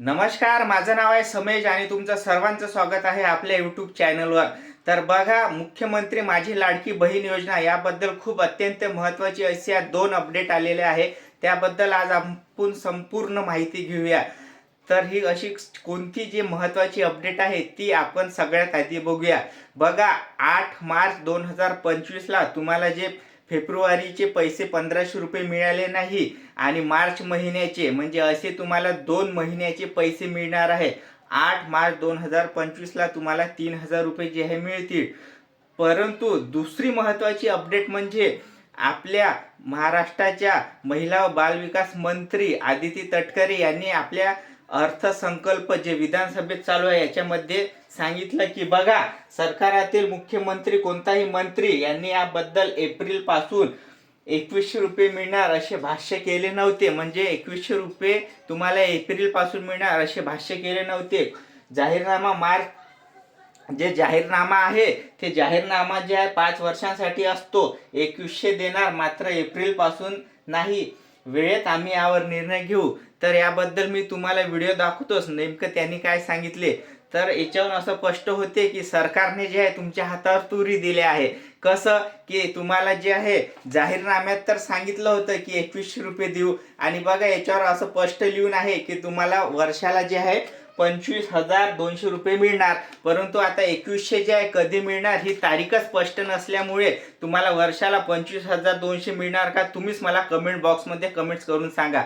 नमस्कार माझं नाव आहे समेश आणि तुमचं सर्वांचं स्वागत आहे आपल्या यूट्यूब चॅनलवर तर बघा मुख्यमंत्री माझी लाडकी बहीण योजना याबद्दल खूप अत्यंत महत्त्वाची अशी या दोन अपडेट आलेले आहे. त्याबद्दल आज आपण संपूर्ण माहिती घेऊया. तर ही अशी कोणती जी महत्त्वाची अपडेट आहे ती आपण सगळ्यात आधी बघूया. बघा आठ मार्च दोन हजार पंचवीसला तुम्हाला जे फेब्रुवारीचे पैसे पंधराशे रुपये मिळाले नाही आणि मार्च महिन्याचे म्हणजे असे तुम्हाला दोन महिन्याचे पैसे मिळणार आहे. आठ मार्च दोन हजार पंचवीसला तुम्हाला तीन हजार रुपये जे आहे मिळतील. परंतु दुसरी महत्त्वाची अपडेट म्हणजे आपल्या महाराष्ट्राच्या महिला व बालविकास मंत्री आदिती तटकरे यांनी आपल्या अर्थसंकल्प जे विधानसभेत चालू आहे याच्यामध्ये सांगितलं की बघा सरकारातील मुख्यमंत्री कोणताही मंत्री यांनी याबद्दल एप्रिलपासून एकवीसशे रुपये मिळणार असे भाष्य केले नव्हते. म्हणजे एकवीसशे रुपये तुम्हाला एप्रिलपासून मिळणार असे भाष्य केले नव्हते. जाहीरनामा मार्च जे जाहीरनामा आहे ते जाहीरनामा जे आहे पाच वर्षांसाठी असतो. एकवीसशे देणार मात्र एप्रिलपासून नाही. वेळेत आम्ही यावर निर्णय घेऊ. तर याबद्दल मी तुम्हाला व्हिडिओ दाखवतोच. नेमकं त्यांनी काय सांगितले? तर याच्यावरून असं स्पष्ट होते की सरकारने जे आहे तुमच्या हातावर तुरी दिले आहे. कसं? की तुम्हाला जे आहे जाहीरनाम्यात तर सांगितलं होतं की एकवीसशे रुपये देऊ. आणि बघा याच्यावर असं स्पष्ट लिहून आहे की तुम्हाला वर्षाला जे आहे पंचवीस हजार दोनशे रुपये मिळणार. परंतु आता एकवीसशे जे आहे कधी मिळणार ही तारीखच स्पष्ट नसल्यामुळे तुम्हाला वर्षाला पंचवीस हजार दोनशे मिळणार का तुम्हीच मला कमेंट बॉक्समध्ये कमेंट्स करून सांगा.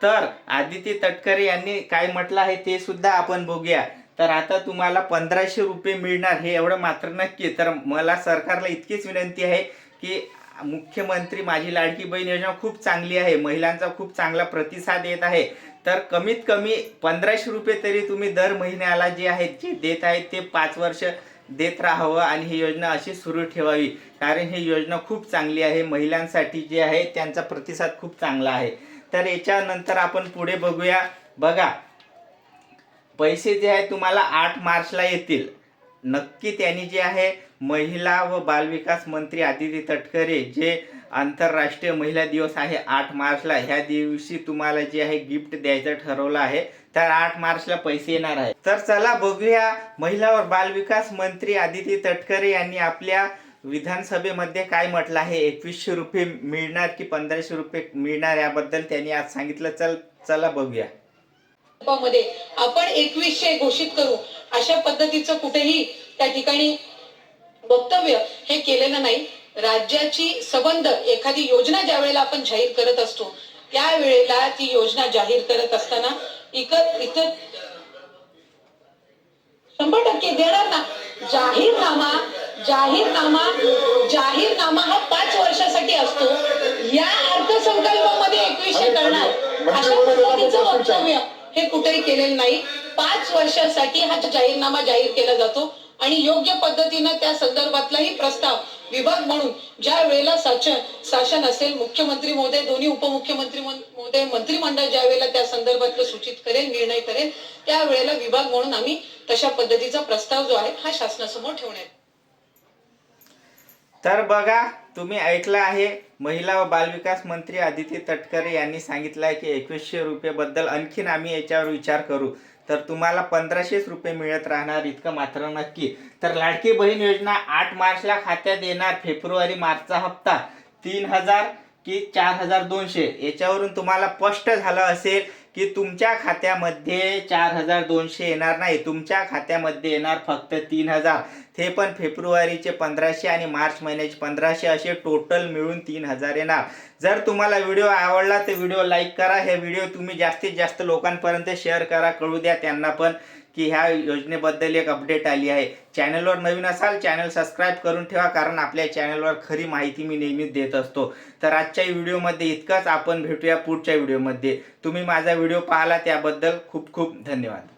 तर आदिती तटकरे यांनी काय म्हटलं आहे ते सुद्धा आपण बघूया. तर आता तुम्हाला पंधराशे रुपये मिळणार हे एवढं मात्र नक्की तर मला सरकारला इतकीच विनंती आहे की मुख्यमंत्री माझी लाडकी बहीण योजना खूप चांगली आहे. महिलांचा खूप चांगला प्रतिसाद येत आहे. तर कमीत कमी पंधराशे रुपये तरी तुम्ही दर महिन्याला जे आहेत जे देत आहेत ते पाच वर्ष देत राहावं आणि ही योजना अशी सुरू ठेवावी. कारण ही योजना खूप चांगली आहे. महिलांसाठी जे आहे त्यांचा प्रतिसाद खूप चांगला आहे. तर याच्यानंतर आपण पुढे बघूया. बघा पैसे जे आहे तुम्हाला आठ मार्चला येतील. नक्की त्यांनी जे आहे महिला व बालविकास मंत्री आदिती तटकरे जे आंतरराष्ट्रीय महिला दिवस आहे आठ मार्चला. ह्या दिवशी तुम्हाला जे आहे गिफ्ट द्यायचं ठरवलं आहे. तर आठ मार्चला पैसे येणार आहे तर चला बघूया महिला व बालविकास मंत्री आदिती तटकरे यांनी आपल्या विधानसभेमध्ये काय म्हटलं आहे. एकवीसशे रुपये मिळणार की पंधराशे रुपये मिळणार याबद्दल त्यांनी आज सांगितलं. चल चला बघूया. आपण एकवीसशे घोषित करू. अशा पद्धतीचं कुठेही त्या ठिकाणी वक्तव्य हे केलेलं नाही. राज्याची संबंध एखादी योजना ज्या वेळेला आपण जाहीर करत असतो त्यावेळेला ती योजना जाहीर करत असताना इकत इथं शंभर टक्के देणार ना? जाहीरनामा जाहीरनामा जाहीरनामा हा पाच वर्षासाठी असतो. या अर्थसंकल्पामध्ये एकवीसशे करणार. अशा पद्धतीचं वक्तव्य हे कुठेही केलेलं नाही. पाच वर्षासाठी हा जाहीरनामा जाहीर केला जातो. आणि योग्य पद्धतीनं त्या संदर्भातलाही प्रस्ताव विभाग म्हणून ज्या वेळेला शासन शासन असेल मुख्यमंत्री महोदय दोन्ही उपमुख्यमंत्री महोदय मंत्रिमंडळ ज्या वेळेला त्या संदर्भातलं सूचित करेल निर्णय करेल त्यावेळेला विभाग म्हणून आम्ही तशा पद्धतीचा प्रस्ताव जो आहे हा शासनासमोर ठेवण्यात तर बघा तुम्ही ऐकलं आहे महिला व बालविकास मंत्री आदिती तटकरे यांनी सांगितलं आहे की एकवीसशे रुपयेबद्दल आणखीन आम्ही याच्यावर विचार करू. तर तुम्हाला पंधराशेच रुपये मिळत राहणार इतकं मात्र नक्की. तर लाडकी बहीण योजना आठ मार्चला खात्यात येणार. फेब्रुवारी मार्चचा हप्ता तीन हजार की चार हजार दोनशे. याच्यावरून तुम्हाला स्पष्ट झालं असेल की तुमच्या खात्यामध्ये चार हजार दोनशे येणार नाही. तुमच्या खात्यामध्ये येणार फक्त तीन हजार ते पण फेब्रुवारीचे पंधराशे आणि मार्च महिन्याचे पंधराशे असे टोटल मिळून तीन हजार येणार. जर तुम्हाला व्हिडिओ आवडला तर व्हिडिओ लाईक करा. हे व्हिडिओ तुम्ही जास्तीत जास्त लोकांपर्यंत शेअर करा. कळू द्या त्यांना पण. की ह्या योजनेबद्दल एक अपडेट आली आहे. चॅनलवर नवीन असाल चॅनल सबस्क्राईब करून ठेवा कारण आपल्या चॅनलवर खरी माहिती मी नेहमीच देत असतो. तर आजच्या व्हिडिओमध्ये इतकंच. आपण भेटूया पुढच्या व्हिडिओमध्ये. तुम्ही माझा व्हिडिओ पाहिला त्याबद्दल खूप खूप धन्यवाद.